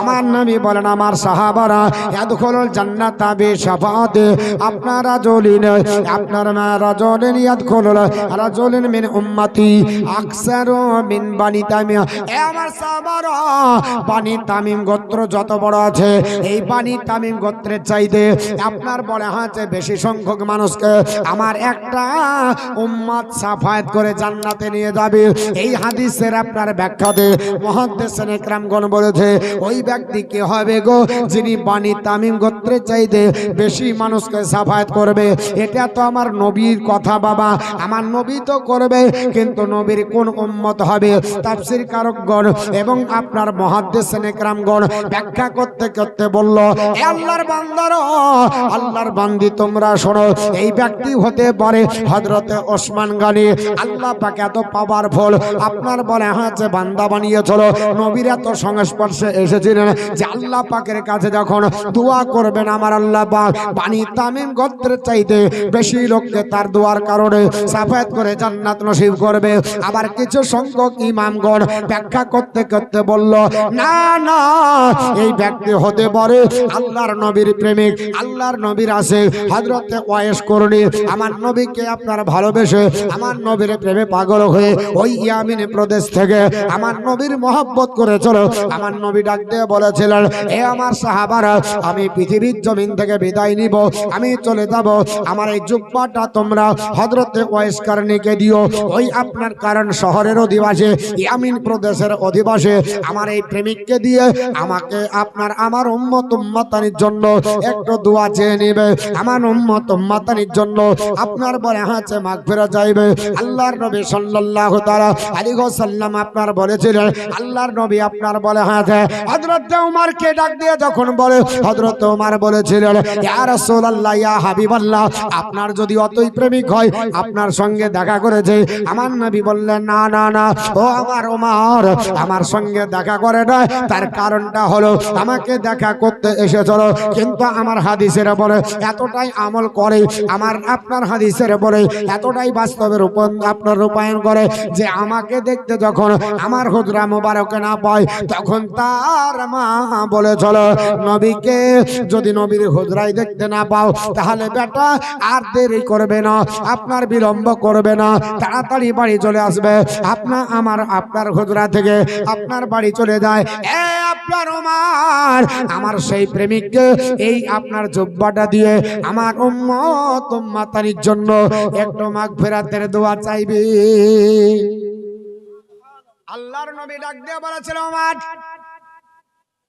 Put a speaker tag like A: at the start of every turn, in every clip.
A: আমার নবী বলেন আমার সাহাবারা ইয়াদখুলুল জান্নাতা বিশাফাতে আপনারা জলিন আপনার মা রাজুলিন ইয়াদখুলুল রাজুলিন মিন উম্মতি, আকসারু মিন বানি তামিম। এ আমার সাহাবারা, বানি তামিম গোত্র যত বড় আছে, এই বানি তামিম গোত্রের চাইতে আপনার বলে হাতে বেশি সংখ্যক মানুষকে আমার একটা উম্মাদ সাফায়াত করে জান্নাতে নিয়ে যাবে। এই হাদিসের আপনার ব্যাখ্যাতে মহাদ্দেশন একরামগণ বলেছে ওই ব্যক্তি কে হবে গো যিনি বাণী তামিম গোত্রের চাইতে বেশি মানুষকে সাফায়াত করবে? এটা তো আমার নবীর কথা বাবা। আমার নবী তো করবে, কিন্তু নবীর কোন উম্মত হবে? তাফসির কারকগণ এবং আপনার মহাদ্দেশন একরামগণ ব্যাখ্যা করতে করতে বলল, "এ আল্লাহর বান্দার, আল্লাহর বান্দি তোমরা শোনো, এই ব্যক্তি হতে পারে হজরতে ওসমান গানি। আল্লাহ পাকে এত পাওয়ার ফল আপনার বলে হ্যাঁ যে বান্দা বানিয়েছিল নবীর এত সংস্পর্শে এসেছিলেন যে আল্লাহ পাকের কাছে যখন দোয়া করবেন আমার আল্লাহ পাক পানি তামিম গোত্রের চাইতে বেশি লোককে তার দোয়ার কারণে সাফায়াত করে জান্নাত নসিব করবে। আবার কিছু সংখ্যক ইমামগণ ব্যাখ্যা করতে করতে বলল, না না, এই ব্যক্তি হতে পারে আল্লাহর নবীর প্রেমিক, আল্লাহর নবীর আছে হজরতে ওয়েস করণী। আমার নবীকে আপনার ভালোবেসে আমার নবীর প্রেমে পাগল হয়ে ওই ইয়ামিন প্রদেশ থেকে আমার নবীর মহব্বত চলো। আমার নবী দিয়ে বলেছিলেন, এ আমার সাহাবারা, আমি পৃথিবীর জমিন থেকে বিদায় নিব, আমি চলে যাব। আমার এই জুব্বাটা তোমরা হজরতে ওয়েস্কারণীকে দিও। ওই আপনার কারণ শহরের অধিবাসী, ইয়ামিন প্রদেশের অধিবাসী। আমার এই প্রেমিককে দিয়ে আমাকে আপনার, আমার উম্মত উম্মাতানির জন্য একটু দোয়া চেয়ে নেবে। আমার উম্মত উম্মাতানির জন্য আপনার বলে হাতে মাগ ফেরা যাইবে। আল্লাহর নবী সাল্লাল্লাহু তাআলা আলাইহি ওয়াসাল্লাম আপনার বলেছিলেন, আল্লাহর নবী আপনার বলে হাতে হযরত ওমর কে ডাক দিয়ে যখন বলে, হযরত ওমর বলেছিলেন, ইয়া ইয়া হাবিবাল্লাহ, আপনার যদি অতই প্রেমিক হয়, আপনার সঙ্গে দেখা করেছে। আমার নবী বললেন, না না না, ও আমার ওমর আমার সঙ্গে দেখা করে না তার কারণটা হলো, আমাকে দেখা করতে এসেছিল, কিন্তু আমার হাদিসের বলে এতটাই আমল করে, আমার, আপনার হাদিসের বলে এতটাই বাস্তবের আপনার রূপায়ণ করে যে আমাকে দেখতে যখন আমার হুজরা মোবারকে না পায়, তখন তার মা বলেছিল নবীকে যদি নবীর হুজরাই দেখতে না পাও, তাহলে বেটা আর দেরি করবে না, আপনার বিলম্ব করবে না, তাড়াতাড়ি বাড়ি চলে আসবে। আপনার আমার, আপনার হুজরা থেকে আপনার বাড়ি চলে যায়। এ আপনার ওমার আমার সেই প্রেমিককে এই আপনার জব্বাটা দিয়ে আমার উম্মত উম্মাতানির জন্য একটু মাগ ফেরাতের দোয়া চাইবে। আল্লাহর নবী ডাক দিয়ে বলেছিল ওমার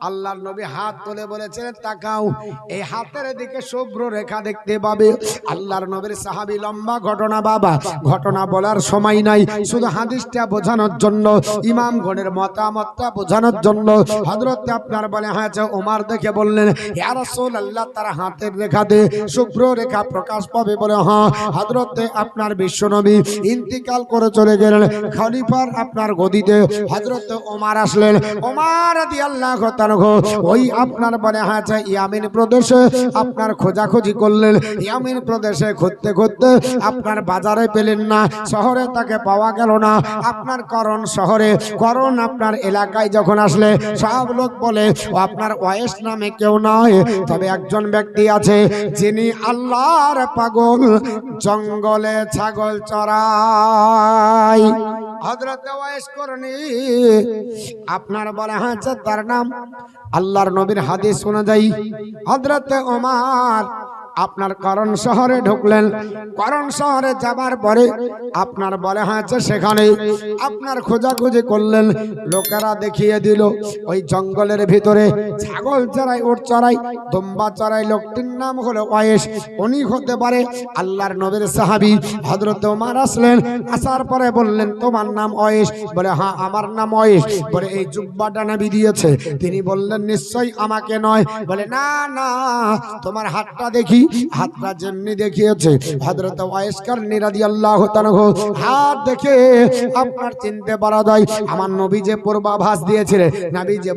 A: আল্লাহর নবী হাত তুলে বলেছেন তাকাও, এই হাতের দিকে শুভ্র রেখা দেখতে পাবে। আল্লাহর নবীর সাহাবি লম্বা ঘটনা, বাবা। ঘটনা বলার সময় নাই, শুধু হাদিসটা বোঝানোর জন্য, ইমাম গণের মতামতটা বোঝানোর জন্য। হযরত আপনার বলে হয়েছে ওমার দেখে বললেন, ইয়া রাসূলুল্লাহ, তার হাতের রেখা দে শুভ্র রেখা প্রকাশ পাবে বলে হ্যাঁ। হযরতে আপনার বিশ্বনবী ইন্তিকাল করে চলে গেলেন, খলিফার আপনার গদিতে হযরত ওমার আসলেন। ওমার রাদিয়াল্লাহু ওই আপনার ইয়ামিন প্রদেশে, আপনার খোঁজাখুঁজি করলেন। ইয়ামিন প্রদেশে আপনার বাজারে পেলেন না, শহরে তাকে পাওয়া গেল না। আপনার করণ শহরে, করণ আপনার এলাকায় যখন আসলে, সব লোক বলে আপনার ওয়েস নামে কেউ নয়। তবে একজন ব্যক্তি আছে, যিনি আল্লাহর পাগল, জঙ্গলে ছাগল চড়াই। করনি। আপনার বলে হয়েছে তার নাম। আল্লাহর নবীর হাদিস যাই হজরত ওমার আপনার করণ শহরে ঢুকলেন। করণ শহরে যাবার পরে আপনার বলে হয়েছে সেখানে আপনার খোঁজাখুঁজি করলেন। লোকেরা দেখিয়ে দিল, ওই জঙ্গলের ভিতরে ছাগল চড়াই ওট চড়াই, দম্বা চড়াই, লোকটির নাম হলো ওয়েস উনি হতে পারে আল্লাহর নবীর সাহাবি। হজরত ওমার আসলেন, আসার পরে বললেন, তোমার নাম ওয়েস বলে হ্যাঁ আমার নাম ওয়েস বলে, এই জুব্বাটা নাবি দিয়েছে। তিনি বললেন, নিশ্চয়ই আমাকে নয়। বলে, না না, তোমার হাতটা দেখি। হাতটা যেমনি দেখিয়েছে নিরাদিয়াল্লাহু তাআলা হাত দেখে আপনার চিনতে পারা যায়, আমার নবী যে পূর্বাভাস দিয়েছিলেন, নবী যে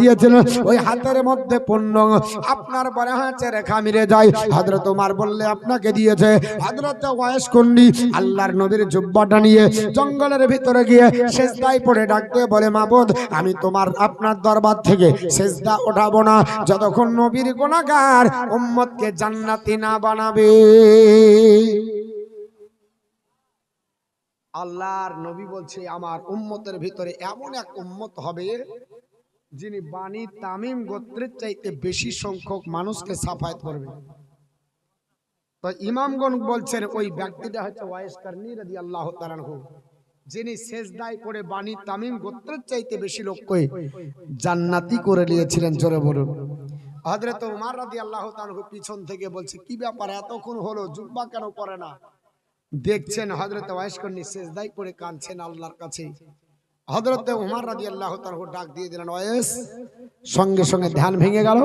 A: দিয়েছিলেন, ওই হাতের মধ্যে আপনার হাতে রেখা মিলে যায়। ওমর বললে, আপনাকে দিয়েছে। আল্লাহর নবীর জুব্বাটা নিয়ে জঙ্গলের ভিতরে গিয়ে সেজদায় পড়ে ডাকতে বলে, মাবুদ, আমি তোমার, আপনার দরবার থেকে সেজদা ওঠাবো না। যতক্ষণ নবীর গুনাহগার উম্মতকে জান্নাতি না বানাবে। আল্লাহর নবী বলছে, আমার উম্মতের ভিতরে এমন এক উম্মত হবে, যিনি বাণী তামিম গোত্রের চাইতে বেশি সংখ্যক মানুষকে সাফায়াত করবে। তো ইমামগণ বলছেন, ওই ব্যক্তিটা হচ্ছে ওয়াইস কারনি রাদি আল্লাহ তালানহু যিনি শেষদায় করে বাণী তামিম গোত্রের চাইতে বেশি লোককে জান্নাতি করে নিয়েছিলেন, জোরে বলুন। হজরত উমার রাদি আল্লাহ পিছন থেকে বলছে কি ব্যাপার? এতক্ষণ হলো? জুব্বা কেন করে না? দেখছেন হজরত শেষদাই করে কাঁদছেন আল্লাহর কাছে। হজরত উমার রাজি আল্লাহ ডাক দিয়ে দিলেন ওয়েস সঙ্গে সঙ্গে ধ্যান ভেঙে গেল।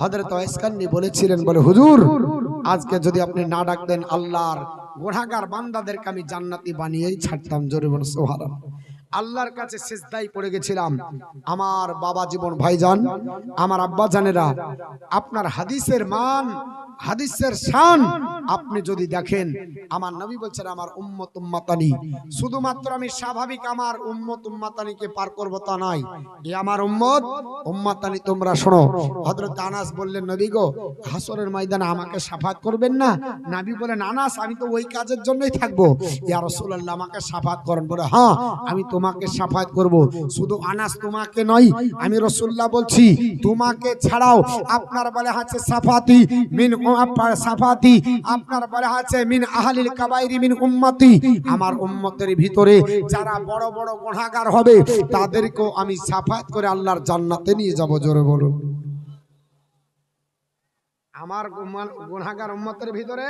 A: হজরত ওয়াইসকান্নি বলেছিলেন বলে হুজুর আজকে যদি আপনি না ডাকতেন আল্লাহর গোড়াগার বান্দাদেরকে আমি জান্নাতি বানিয়েই ছাড়তাম। জোরে বলে সোহারা আল্লাহর কাছে শেষদাই পড়ে গেছিলাম। আমার বাবা জীবন ভাইজান, আমার আব্বা জানেরা, আপনার হাদিসের মান, হাদিসের শান আপনি যদি দেখেন, আমার নবী বলছেন, আমার উম্মত উম্মাতানি। শুধুমাত্র আমি স্বাভাবিক আমার উম্মত উম্মাতানিকে পার করব তা নয় এ আমার উম্মত উম্মাতানি, তোমরা শোনো। হযরত আনাস বললেন, নবী গো, হাসরের ময়দানে আমাকে সাফাত করবেন না? নবী বলেন, আনাস, আমি তো ওই কাজের জন্যই থাকব। ইয়া রাসূলুল্লাহ, আমাকে সাফাত করেন। বলে হ্যাঁ আমি তোমাকে সাফাত করব। শুধু আনাস তোমাকে নয়, আমি রাসূলুল্লাহ বলছি, তোমাকে ছাড়াও আপনার বলে আছে সাফাতি মিন সাফাতি, আপনার বলে আছে মিন আহলিল কাবাইরি মিন উম্মতি। আমার উম্মতের ভিতরে যারা বড় বড় গুনাহগার হবে, তাদেরকেও আমি সাফাত করে আল্লাহর জান্নাতে নিয়ে যাব, জোরে বলুন। আমার গুনাহগার উম্মতের ভিতরে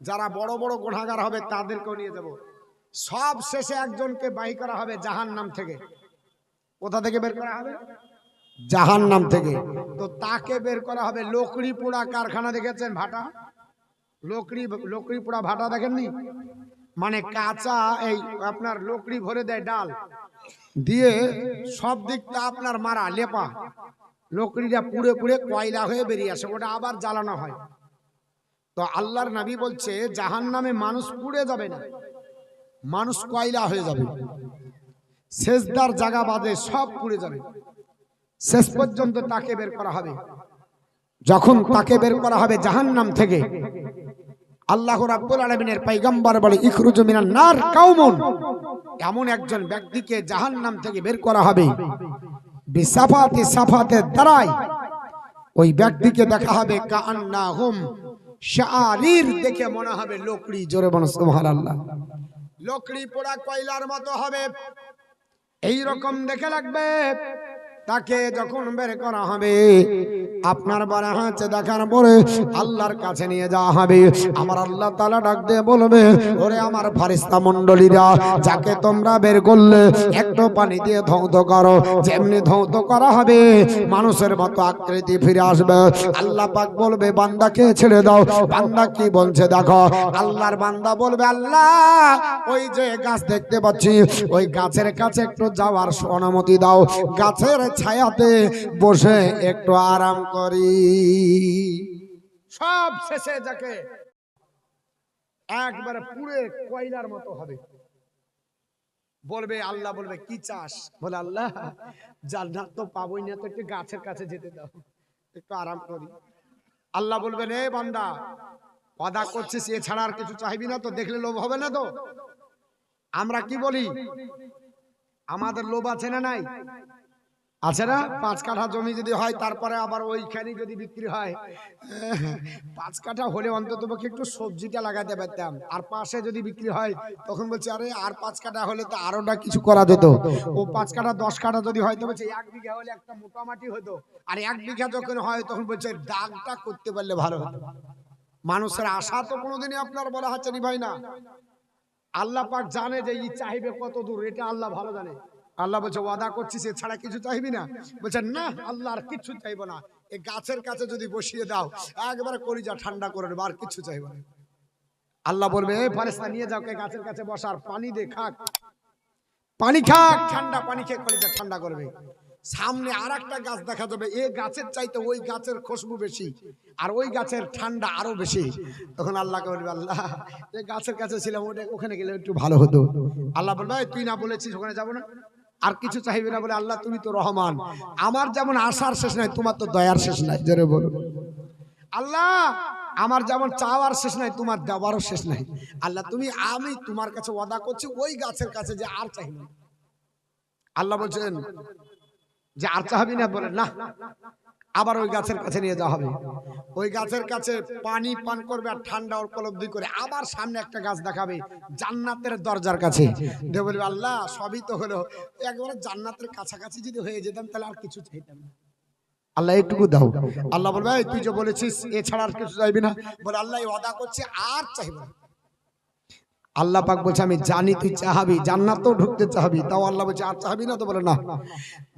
A: যারা বড় বড় গুনাহগার হবে, তাদেরকেও নিয়ে যাব। সব শেষে একজনকে বাই করা হবে জাহান নাম থেকে। কোথা থেকে বের করা হবে? জাহান নাম থেকে। তো তাকে বের করা হবে লোকড়ি পোড়া কারখানা দেখেছেন ভাটা? লোকড়ি লোকড়ি পোড়া ভাটা দেখেননি? মানে কাঁচা এই আপনার লোকড়ি ভরে দেয় ডাল। দিয়ে সব দিকটা আপনার মারা, লেপা। লোকড়িটা পুড়ে পুড়ে কয়লা হয়ে বেরিয়ে আসে, ওটা আবার জ্বালানো হয়। তো আল্লাহর নবী বলছে জাহান নামে মানুষ পুড়ে যাবে না। মানুষ কয়লা হয়ে যাবে। শেষদার জায়গা বাদে সব পুড়ে যাবে। শেষ পর্যন্ত তাকে বের করা হবে। যখন তাকে বের করা হবে জাহান্নাম থেকে আল্লাহ রাব্বুল আলামিনের পয়গম্বর বলে ইখরুজু নার কাউমুন এমন একজন ব্যক্তিকে জাহান্নাম থেকে বের করা হবে। বিসাফাতি সাফাতের দ্বারাই ওই ব্যক্তিকে দেখা হবে কান্নাহুম শাআরির দেখে মনে হবে লোকড়ি জোরে বলো সুবহানাল্লাহ। লোকড়ি পোড়া কয়লার মতো হবে। এই রকম দেখে লাগবে তাকে যখন বের করা হবে আপনার বারে হাঁচে দেখার পরে আল্লাহর কাছে নিয়ে যাওয়া হবে। আমার আল্লাহ তালা ডাক দিয়ে বলবে, ওরে আমার ফারিস্তা মন্ডলীরা যাকে তোমরা বের করলে একটু পানি দিয়ে ধৌত করো, যেমনি ধ্বংস করা হবে, মানুষের মতো আকৃতি ফিরে আসবে। আল্লাহ পাক বলবে, বান্দাকে ছেড়ে দাও। বান্দা কি বলছে দেখো। আল্লাহর বান্দা বলবে, আল্লাহ, ওই যে গাছ দেখতে পাচ্ছি, ওই গাছের কাছে একটু যাওয়ার অনুমতি দাও। গাছের ছায়াতে বসে একটু আরাম করি। সব শেষে যাকে একবারে পুরে কয়লার মতো হবে। বলবে, আল্লাহ বলবে, কি চাস? বলে, আল্লাহ, জান্নাত তো পাবোই না, তো একটু গাছের কাছে যেতে দাও, একটু আরাম করি। আল্লাহ বলবেন, এ বান্দা, ওয়াদা করছিস, এছাড়া আর কিছু চাইবি না তো, দেখলে লোভ হবে না তো? আমরা কি বলি? আমাদের লোভ আছে না নাই? আছে না? পাঁচ কাঠা জমি যদি হয়, তারপরে আবার ওইখানে যদি বিক্রি হয়। পাঁচ কাঠা হলে অন্তত একটু সবজিটা লাগাতে পারতাম। আর পাশে যদি বিক্রি হয়, তখন আরে, আর পাঁচ কাঠা হলে তো আরোটা কিছু করা যেত। ও পাঁচ কাঠা, দশ কাঠা যদি হয়, তো বলছে, এক বিঘা হলে একটা মোটামাটি হতো। আর এক বিঘা যখন হয়, তখন বলছে দাগটা করতে পারলে ভালো হতো। মানুষের আশা তো কোনোদিনই আপনার বলা হচ্ছে নি, ভাই না। আল্লাহ পাক জানে যে ই চাইবে কত দূর, এটা আল্লাহ ভালো জানে। আল্লাহ বলছে ওয়াদা করছিস ছাড়া কিছু চাইবি না। বলছে না আল্লাহ আর কিছু চাইব না। এই গাছের কাছে যদি বসিয়ে দাও একবারে কলিজা ঠান্ডা করে আর কিছু চাইব না। আল্লাহ বলবে ফারেস্তা নিয়ে যাও গাছের কাছে বসার পানি দে খাক। পানি খাক ঠান্ডা পানি খেয়ে কলিজা ঠান্ডা করবে। সামনে আর একটা গাছ দেখা যাবে এই গাছের চাইতে ওই গাছের খুশবু বেশি আর ওই গাছের ঠান্ডা আরও বেশি। তখন আল্লাহকে বলবে আল্লাহ গাছের কাছে ছিলাম ওটা ওখানে গেলে একটু ভালো হতো। আল্লাহ বলবে "এই, তুই না বলেছিস ওখানে যাব না? আর কিছু চাইবে না বলে আল্লাহ তুমি তো রহমান। আমার যেমন আশার শেষ নাই তোমার তো দয়ার শেষ নাই। জোরে বলো আল্লাহ আমার যেমন চাওয়ার শেষ নাই তোমার দেওয়ারও শেষ নাই। আল্লাহ তুমি আমি তোমার কাছে ওয়াদা করছি ওই গাছের কাছে যে আর চাই না। আল্লাহ বলছেন যে আর চাহাবি না বলে না। আবার ওই গাছের কাছে নিয়ে যাওয়া হবে। ওই গাছের কাছে পানি পান করবে আর ঠান্ডা উপলব্ধি করে আবার সামনে একটা গাছ দেখাবে জান্নাতের দরজার কাছে। দিয়ে বলবে আল্লাহ সবই তো হলো। একবারে জান্নাতের কাছাকাছি যদি হয়ে যেতাম তাহলে আর কিছু চাইতাম না। আল্লাহ একটুকু দাও। আল্লাহ বলবে "এই, তুই যে বলেছিস এছাড়া আর কিছু চাইবি না? বলে আল্লাহ ওয়াদা করছে আর চাইব না। আল্লাহ পাক বলছে আমি জানি তুই চাহাবি জান্নাতেও ঢুকতে চাহাবি তাও আল্লাহ বলছে আর চাহাবি না তো বলে না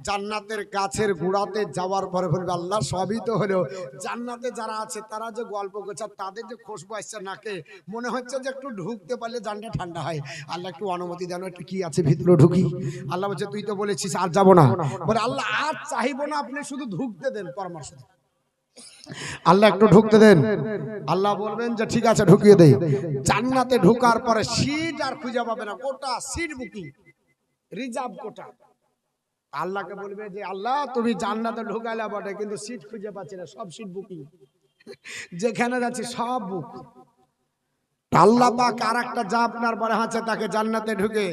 A: জান্নাতের গাছের গুড়াতে যাওয়ার পরে বলবে আল্লাহ সবই তো হলো জান্নাতে যারা আছে তারা যে গল্প করছে তাদের যে খুশবু আসছে নাকে মনে হচ্ছে যে একটু ঢুকতে পারলে জানটা ঠান্ডা হয় আল্লাহ একটু অনুমতি দেন একটু কি আছে ভিতরে ঢুকি আল্লাহ বলছে তুই তো বলেছিস আর যাব না বলে আল্লাহ আর চাইব না আপনি শুধু ঢুকতে দেন পরামর্শ দেন। আল্লাহ একটু ঢুকতে দেন। আল্লাহ বলবেন যে ঠিক আছে ঢুকিয়ে দেই। জান্নাতে ঢোকার পরে সিট আর খুঁজে পাবে না। গোটা সিট বুকিং রিজার্ভ কোটা। আল্লাহকে বলবে যে আল্লাহ তুমি জান্নাতে ঢুকাইলা বটে কিন্তু সিট খুঁজে পাচ্ছি না। সব সিট বুকিং যেখানে যাচ্ছি সব বুক আল্লাহ পাক আর একটা যা আপনার বলে আছে তাকে জান্নাতে ঢুকে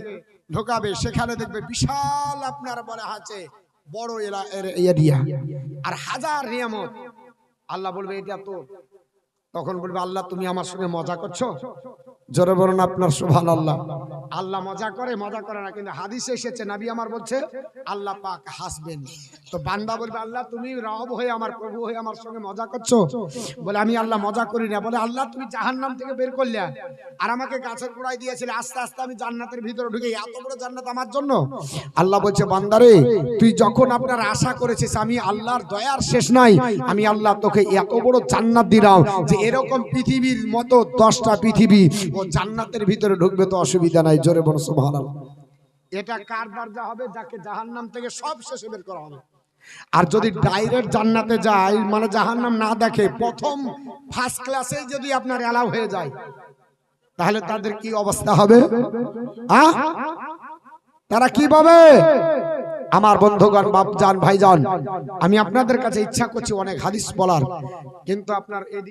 A: ঢোকাবে। সেখানে দেখবে বিশাল আপনার বলে আছে বড় এরিয়া। আর হাজার নিয়ামত। আল্লাহ বলবে এটা তো তখন বলবে, আল্লাহ, তুমি আমার সঙ্গে মজা করছ? জোরে বলুন আপনার সুভান আল্লাহ আল্লাহ মজা করে মজা করে না, কিন্তু হাদিসে এসেছে, নাবি আমার বলছে, আল্লাহ পাক হাসবেন। তো বান্দা বলবে, আল্লাহ, তুমি রব হয়ে আমার, প্রভু হয়ে আমার সঙ্গে মজা করছ? বলে, আমি আল্লাহ মজা করি না। বলে, আল্লাহ, তুমি জাহান্নাম থেকে বের করলে আর আমাকে গাছের গোড়ায় দিয়েছিলে, আস্তে আস্তে আমি জান্নাতের ভিতরে ঢুকে এত বড় জান্নাত আমার জন্য? আল্লাহ বলছে, বান্দারে, তুই যখন আপনার আশা করেছিস, আমি আল্লাহর দয়ার শেষ নাই। আমি আল্লাহ তোকে এত বড় জান্নাত দিলাম যে এরকম পৃথিবীর মতো দশটা পৃথিবী ও জান্নাতের ভিতরে ঢুকবে তো অসুবিধা নাই জোরে বড় সুবহানাল্লাহ। এটা কার দরজা হবে? যাকে জাহান্নাম থেকে সব শেষে বের করা হবে। আর যদি ডাইরেক্ট জান্নাতে যায় মানে জাহান্নাম না দেখে প্রথম ফার্স্ট ক্লাসে যদি আপনার অ্যালাউ হয়ে যায় তাহলে তাদের কি অবস্থা হবে? তারা কি পাবে? আমার বন্ধুগণ বাপ যান ভাই যান আমি আপনাদের কাছে ইচ্ছা করছি অনেক হাদিস বলার কিন্তু আপনার এদিকে